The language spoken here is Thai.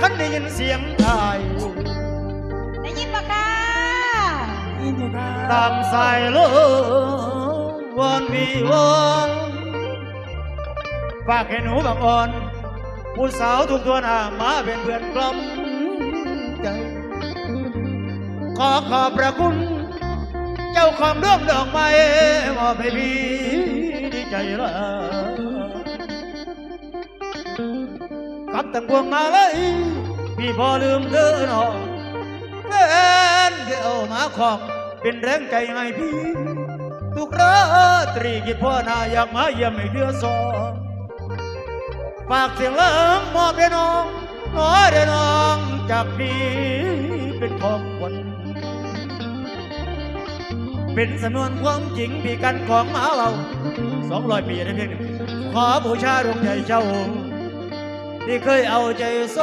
คันได้ยินเสียงอายได้ยินปะคะยินอยู่ครับตามสายลมวอนวีวอนฝากให้หนูบางอ่อน ผู้สาวทุกตัวหน้ามาเป็นเพื่อนกล่อมใจ ขอขอบพระคุณ เจ้าของดวงดอกไม้มอบให้พี่ดีใจละ กับตั้งพวงมาเลยพี่พอลืมเธอหนอแฟนที่เอามาของเป็นแรงใจให้พี่ ทุกราตรีคิดพ่อนาอยากมาเยี่ยมให้เดือสองฝากเสียงเลิงมอบให้น้องหนอยเด้น้องจากนี้เป็นของขวัญเป็นสำนวนความจริงพี่กันของหมาเราสองร้อยปีในเพียงหนึ่งขอบูชาดวงใจเจ้า ที่เคยเอาใจโซ